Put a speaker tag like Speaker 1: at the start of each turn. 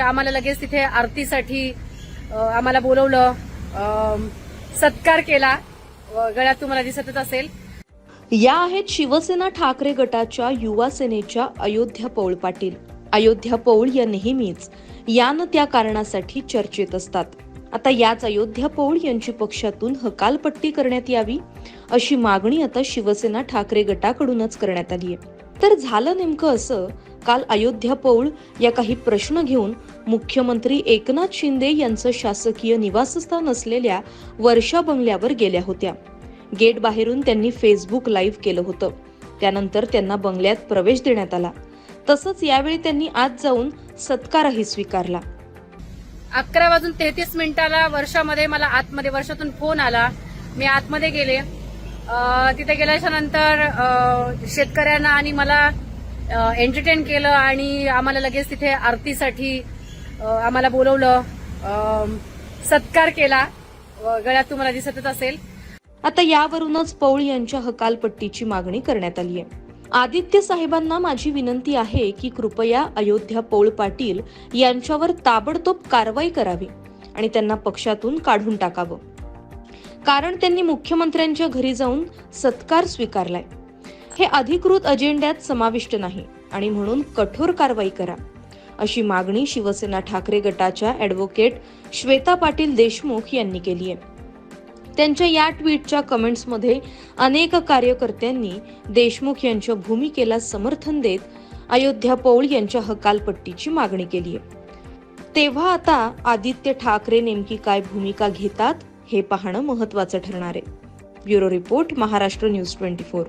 Speaker 1: आम्हाला लगेच तिथे आरतीसाठी आम्हाला बोलवलं सत्कार केला. गळ्यात तुम्हाला दिसतच असेल.
Speaker 2: या आहेत शिवसेना ठाकरे गटाच्या युवा सेनेच्या अयोध्या पौळ पाटील. अयोध्या पौळ या नेहमीच या न त्या कारणासाठी चर्चेत असतात. आता याच अयोध्या पौळ यांची पक्षातून हकालपट्टी करण्यात यावी अशी मागणी आता शिवसेना ठाकरे गटाकडूनच करण्यात आली आहे तर झालं नेमकं असं? काल अयोध्या पौळ या काही प्रश्न घेऊन मुख्यमंत्री एकनाथ शिंदे यांचं शासकीय निवासस्थान असलेल्या वर्षा बंगल्यावर गेल्या होत्या. गेट बाहेरून त्यांनी फेसबुक लाईव्ह केलं होतं. त्यानंतर त्यांना बंगल्यात प्रवेश देण्यात आला. तसंच यावेळी त्यांनी आत जाऊन सत्कारही स्वीकारला.
Speaker 1: अकरा वाजून तेहतीस मिनिटाला वर्षामध्ये मला आतमध्ये वर्षातून फोन आला. मी आतमध्ये गेले. तिथे गेल्याच्यानंतर शेतकऱ्यांना आणि मला एंटरटेन केलं आणि आम्हाला लगेच तिथे आरतीसाठी आम्हाला बोलवलं. सत्कार केला. गळ्यात तुम्हाला दिसतच असेल.
Speaker 2: आता यावरूनच पौळ यांच्या हकालपट्टीची मागणी करण्यात आली आहे. आदित्य साहेबांना माझी विनंती आहे की कृपया अयोध्या पौळ पाटील यांच्यावर ताबडतोब कारवाई करावी आणि त्यांना पक्षातून काढून टाकावं. कारण त्यांनी मुख्यमंत्र्यांच्या घरी जाऊन सत्कार स्वीकारलाय. हे अधिकृत अजेंड्यात समाविष्ट नाही आणि म्हणून कठोर कारवाई करा अशी मागणी शिवसेना ठाकरे गटाच्या ॲडव्होकेट श्वेता पाटील देशमुख यांनी केली आहे. त्यांच्या या ट्विटच्या कमेंट्समध्ये अनेक कार्यकर्त्यांनी देशमुख यांच्या भूमिकेला समर्थन देत अयोध्या पौळ यांच्या हकालपट्टीची मागणी केली आहे. तेव्हा आता आदित्य ठाकरे नेमकी काय भूमिका घेतात हे पाहणं महत्वाचं ठरणार आहे. Bureau report Maharashtra news twenty four.